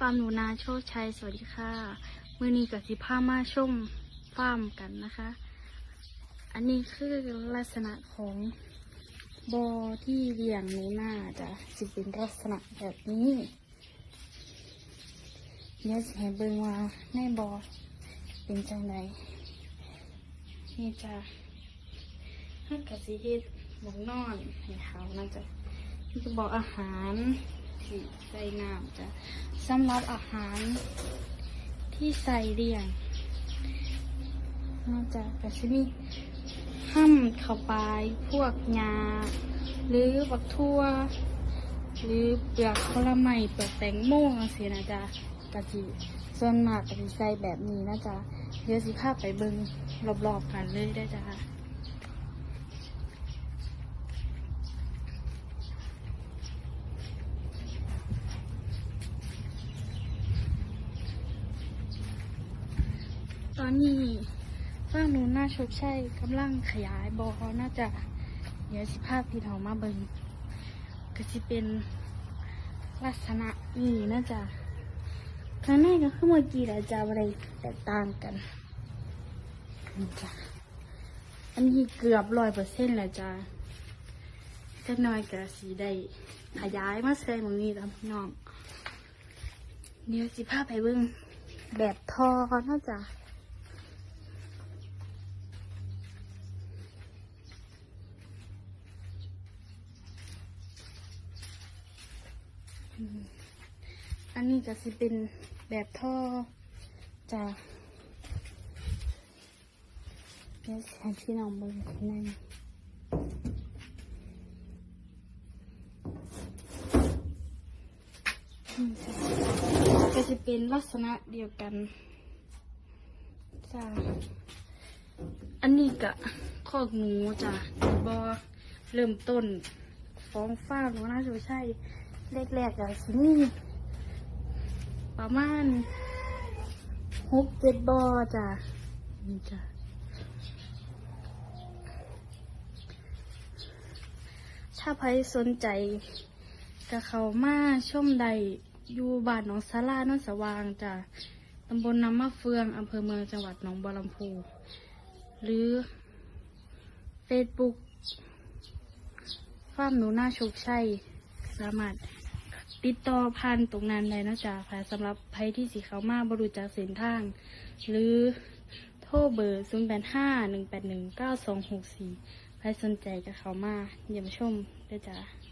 ฟาร์มหนูนาโชคชัย สวัสดีค่ะ มือนี้กับสิพามาชมฟาร์มกันนะคะ อันนี้คือลักษณะของบอที่เลี้ยงหนูนาจะสิเป็นลักษณะแบบนี้เดี๋ยวสิให้เบิ่งว่าในบอเป็นจังไดนี่จะให้กับสิเฮ็ดหมองนอนให้เขาน่าจะนี่จะบอกอาหาร ที่ใส่น้ำจะสำหรับอาหารที่ใส่เลี้ยงน่าจะกระชิมีห้ามเข้าไปพวกยาหรือบักทั่ว หรือเปลือกผลไม้เปลือกแตงโมสินะจ๊ะกะจิส่วนมากกะจิใส่แบบนี้นะจ๊ะเดี๋ยวสิพาไปเบิงรอบๆกันเลยได้จ้ะ ตอนนี้ฝ้างหนูน่าชดใช่กำลังขยายบอเขน่าจะเดี๋ยวสิพาพี่น้องมาเบิงก็จะเป็นลักษณะนี้นะจ๊ะข้างในก็คือเมื่อกี้แหละจะอะไรแตกต่างกันนี่จ้ะอันนี้เกือบร้อยเปอร์เซ็นต์แหละจ้ะจะน้อยก็สีได้ขยายมาใส่ตรงนี้แล้วพี่น้องเดี๋ยวสิพาไปเบิ่งแบบทอนะจ๊ะ อันนี้ก็สิเป็นแบบท่อจากเดี๋ยวสิให้พี่น้องเบิ่งข้างในนี่จ้ะก็จะเป็นลักษณะเดียวกันจ้าอันนี้ก็คอกหนูจ้ะบอเริ่มต้น ฟ้องฟ้าหนูน่าจะใช่ แรกๆอะสินี่ประมาณหกเจ็ดบอจ้ะนี่จ้ะถ้าใครสนใจก็เขามาชมใดอยู่บ้านหนองสาราโนนสว่างจ้ะตำบลน้ำมะเฟืองอำเภอเมืองจังหวัดหนองบัวลำพู หรือเฟซบุ๊กฟาร์มหนูหน้าโชคชัย สามารถติดต่อผ่านตรงนั้นได้นะจ๊ะค่ะสำหรับภัยที่สีเขามาบรูจากเส้นทาง หรือโทรเบอร์ 0 8 5 1 8 1 9 2 6 4ใครสนใจกับเขามาเยี่ยมชมด้วยจ้า